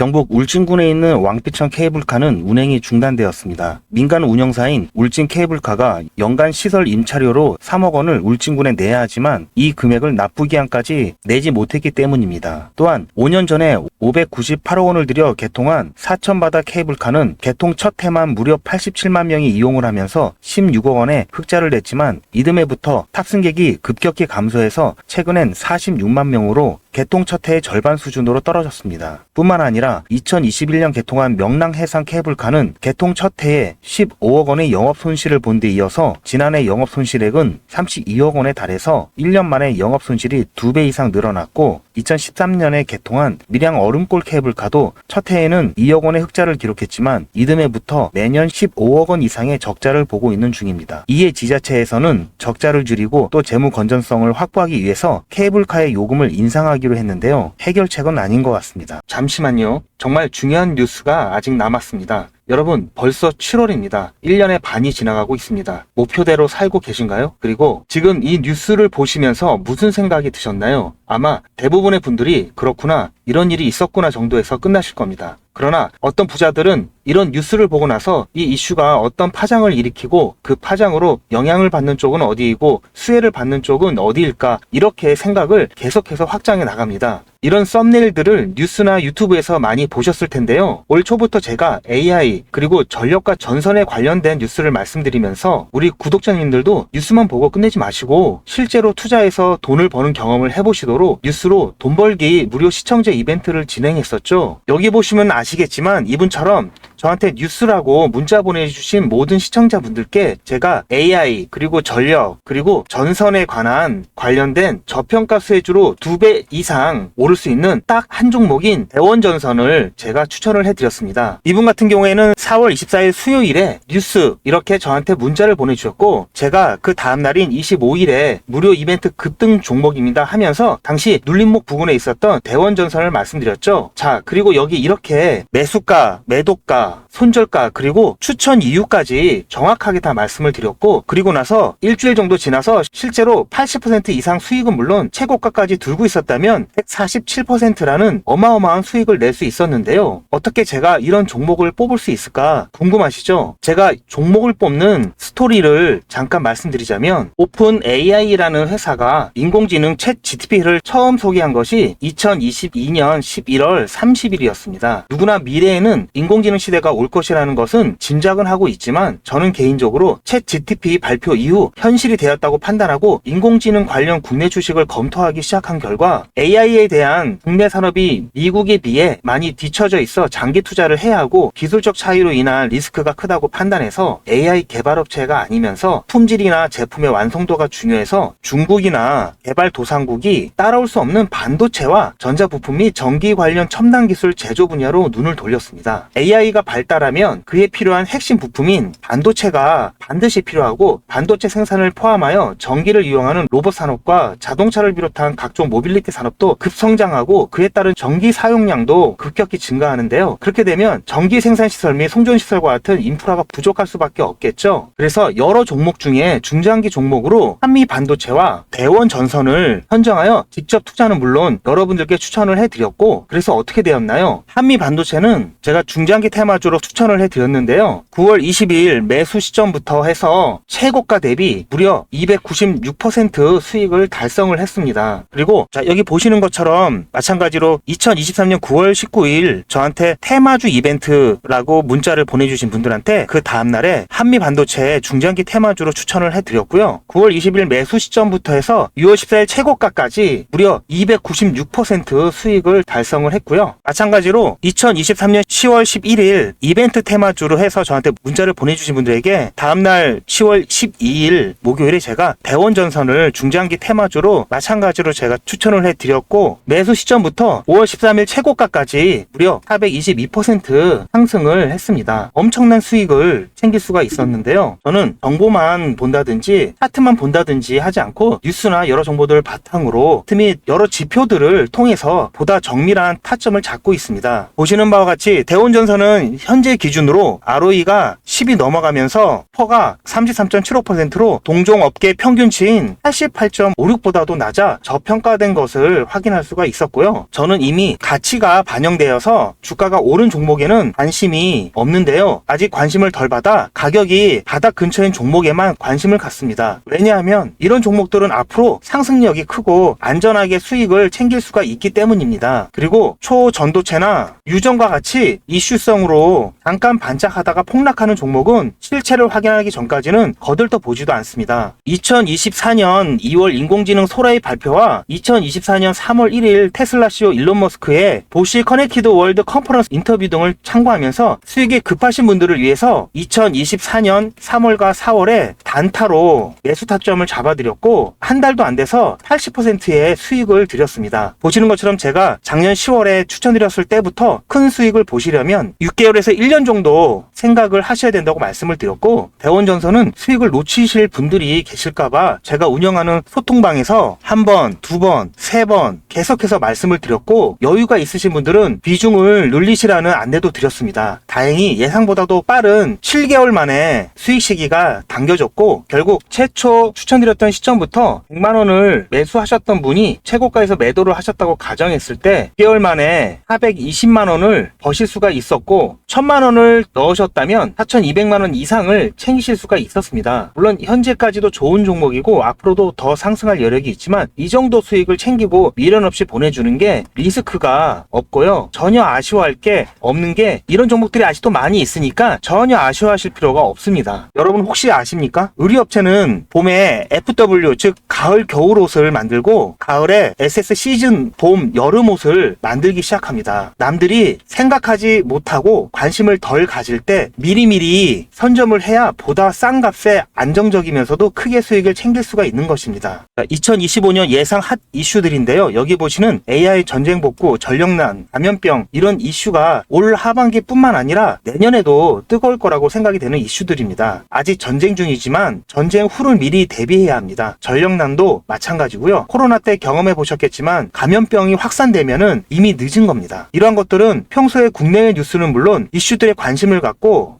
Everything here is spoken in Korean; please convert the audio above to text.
경북 울진군에 있는 왕비천 케이블카는 운행이 중단되었습니다. 민간 운영사인 울진 케이블카가 연간 시설 임차료로 3억 원을 울진군에 내야 하지만 이 금액을 납부기한까지 내지 못했기 때문입니다. 또한 5년 전에 598억 원을 들여 개통한 사천바다 케이블카는 개통 첫 해만 무려 87만 명이 이용을 하면서 16억 원의 흑자를 냈지만 이듬해부터 탑승객이 급격히 감소해서 최근엔 46만 명으로 개통 첫 해의 절반 수준으로 떨어졌습니다. 뿐만 아니라 2021년 개통한 명랑 해상 케이블카는 개통 첫 해에 15억 원의 영업 손실을 본 데 이어서 지난해 영업 손실액은 32억 원에 달해서 1년 만에 영업 손실이 2배 이상 늘어났고 2013년에 개통한 밀양 얼음골 케이블카도 첫 해에는 2억 원의 흑자를 기록했지만 이듬해부터 매년 15억 원 이상의 적자를 보고 있는 중입니다. 이에 지자체에서는 적자를 줄이고 또 재무 건전성을 확보하기 위해서 케이블카의 요금을 인상하기 로 했는데요. 해결책은 아닌 것 같습니다. 잠시만요. 정말 중요한 뉴스가 아직 남았습니다. 여러분, 벌써 7월입니다. 1년의 반이 지나가고 있습니다. 목표대로 살고 계신가요? 그리고 지금 이 뉴스를 보시면서 무슨 생각이 드셨나요? 아마 대부분의 분들이 그렇구나, 이런 일이 있었구나 정도에서 끝나실 겁니다. 그러나 어떤 부자들은 이런 뉴스를 보고 나서 이 이슈가 어떤 파장을 일으키고 그 파장으로 영향을 받는 쪽은 어디이고 수혜를 받는 쪽은 어디일까 이렇게 생각을 계속해서 확장해 나갑니다. 이런 썸네일들을 뉴스나 유튜브에서 많이 보셨을 텐데요. 올 초부터 제가 AI 그리고 전력과 전선에 관련된 뉴스를 말씀드리면서 우리 구독자님들도 뉴스만 보고 끝내지 마시고 실제로 투자해서 돈을 버는 경험을 해보시도록 뉴스로 돈 벌기 무료 시청제 이벤트를 진행했었죠. 여기 보시면 아시겠지만 이분처럼 저한테 뉴스라고 문자 보내주신 모든 시청자분들께 제가 AI 그리고 전력 그리고 전선에 관한 관련된 저평가 수혜주로 두 배 이상 오를 수 있는 딱 한 종목인 대원전선을 제가 추천을 해드렸습니다. 이분 같은 경우에는 4월 24일 수요일에 뉴스 이렇게 저한테 문자를 보내주셨고 제가 그 다음 날인 25일에 무료 이벤트 급등 종목입니다 하면서 당시 눌림목 부근에 있었던 대원전선을 말씀드렸죠. 자 그리고 여기 이렇게 매수가, 매도가, 있다. 손절가 그리고 추천 이유까지 정확하게 다 말씀을 드렸고 그리고 나서 일주일 정도 지나서 실제로 80% 이상 수익은 물론 최고가까지 들고 있었다면 147%라는 어마어마한 수익을 낼 수 있었는데요. 어떻게 제가 이런 종목을 뽑을 수 있을까 궁금하시죠? 제가 종목을 뽑는 스토리를 잠깐 말씀드리자면 오픈 AI라는 회사가 인공지능 챗 GTP를 처음 소개한 것이 2022년 11월 30일이었습니다. 누구나 미래에는 인공지능 시대가 올 것이라는 것은 짐작은 하고 있지만 저는 개인적으로 챗 GTP 발표 이후 현실이 되었다고 판단하고 인공지능 관련 국내 주식을 검토하기 시작한 결과 AI에 대한 국내 산업이 미국에 비해 많이 뒤처져 있어 장기 투자를 해야 하고 기술적 차이로 인한 리스크가 크다고 판단해서 AI 개발업체가 아니면서 품질이나 제품의 완성도가 중요해서 중국이나 개발 도상국이 따라올 수 없는 반도체와 전자부품 및 전기 관련 첨단 기술 제조 분야로 눈을 돌렸습니다. AI가 발달 하면 그에 필요한 핵심 부품인 반도체가 반드시 필요하고 반도체 생산을 포함하여 전기를 이용하는 로봇 산업과 자동차를 비롯한 각종 모빌리티 산업도 급성장하고 그에 따른 전기 사용량도 급격히 증가하는데요. 그렇게 되면 전기 생산 시설 및 송전 시설과 같은 인프라가 부족할 수밖에 없겠죠. 그래서 여러 종목 중에 중장기 종목으로 한미 반도체와 대원 전선을 선정하여 직접 투자는 물론 여러분들께 추천을 해드렸고 그래서 어떻게 되었나요? 한미 반도체는 제가 중장기 테마주로 추천을 해드렸는데요. 9월 22일 매수 시점부터 해서 최고가 대비 무려 296% 수익을 달성을 했습니다. 그리고 자 여기 보시는 것처럼 마찬가지로 2023년 9월 19일 저한테 테마주 이벤트라고 문자를 보내주신 분들한테 그 다음날에 한미 반도체 중장기 테마주로 추천을 해드렸고요. 9월 20일 매수 시점부터 해서 6월 14일 최고가까지 무려 296% 수익을 달성을 했고요. 마찬가지로 2023년 10월 11일 이벤트 테마주로 해서 저한테 문자를 보내주신 분들에게 다음날 10월 12일 목요일에 제가 대원전선을 중장기 테마주로 마찬가지로 제가 추천을 해드렸고 매수 시점부터 5월 13일 최고가까지 무려 422% 상승을 했습니다. 엄청난 수익을 챙길 수가 있었는데요. 저는 정보만 본다든지 차트만 본다든지 하지 않고 뉴스나 여러 정보들을 바탕으로 및 여러 지표들을 통해서 보다 정밀한 타점을 잡고 있습니다. 보시는 바와 같이 대원전선은 저는 현재 기준으로 ROE가 10이 넘어가면서 퍼가 33.75%로 동종 업계 평균치인 88.56보다도 낮아 저평가된 것을 확인할 수가 있었고요. 저는 이미 가치가 반영되어서 주가가 오른 종목에는 관심이 없는데요. 아직 관심을 덜 받아 가격이 바닥 근처인 종목에만 관심을 갖습니다. 왜냐하면 이런 종목들은 앞으로 상승력이 크고 안전하게 수익을 챙길 수가 있기 때문입니다. 그리고 초전도체나 유전과 같이 이슈성으로 잠깐 반짝하다가 폭락하는 종목은 실체를 확인하기 전까지는 거들떠 보지도 않습니다. 2024년 2월 인공지능 소라의 발표와 2024년 3월 1일 테슬라 CEO 일론 머스크의 보시 커넥티드 월드 컨퍼런스 인터뷰 등을 참고하면서 수익이 급하신 분들을 위해서 2024년 3월과 4월에 단타로 매수 타점을 잡아드렸고 한 달도 안 돼서 80%의 수익을 드렸습니다. 보시는 것처럼 제가 작년 10월에 추천드렸을 때부터 큰 수익을 보시려면 6개월에서 1년 정도 생각을 하셔야 된다고 말씀을 드렸고 대원전선은 수익을 놓치실 분들이 계실까봐 제가 운영하는 소통방에서 한 번, 두 번, 세 번 계속해서 말씀을 드렸고 여유가 있으신 분들은 비중을 늘리시라는 안내도 드렸습니다. 다행히 예상보다도 빠른 7개월 만에 수익 시기가 당겨졌고 결국 최초 추천드렸던 시점부터 100만 원을 매수하셨던 분이 최고가에서 매도를 하셨다고 가정했을 때 6개월 만에 420만 원을 버실 수가 있었고 1000만 원을 넣으셨다면 4200만 원 이상을 챙기실 수가 있었습니다. 물론 현재까지도 좋은 종목이고 앞으로도 더 상승할 여력이 있지만 이 정도 수익을 챙기고 미련 없이 보내주는 게 리스크가 없고요. 전혀 아쉬워할 게 없는 게 이런 종목들이 아직도 많이 있으니까 전혀 아쉬워하실 필요가 없습니다. 여러분 혹시 아십니까? 의류업체는 봄에 FW 즉 가을 겨울 옷을 만들고 가을에 SS 시즌 봄 여름 옷을 만들기 시작합니다. 남들이 생각하지 못하고 관심을 덜 가질 때 미리미리 선점을 해야 보다 싼 값에 안정적이면서도 크게 수익을 챙길 수가 있는 것입니다. 2025년 예상 핫 이슈들인데요. 여기 보시는 AI 전쟁 복구, 전력난, 감염병 이런 이슈가 올 하반기뿐만 아니라 내년에도 뜨거울 거라고 생각이 되는 이슈들입니다. 아직 전쟁 중이지만 전쟁 후를 미리 대비해야 합니다. 전력난도 마찬가지고요. 코로나 때 경험해 보셨겠지만 감염병이 확산되면은 이미 늦은 겁니다. 이러한 것들은 평소에 국내외 뉴스는 물론 이슈들에 관심을 갖고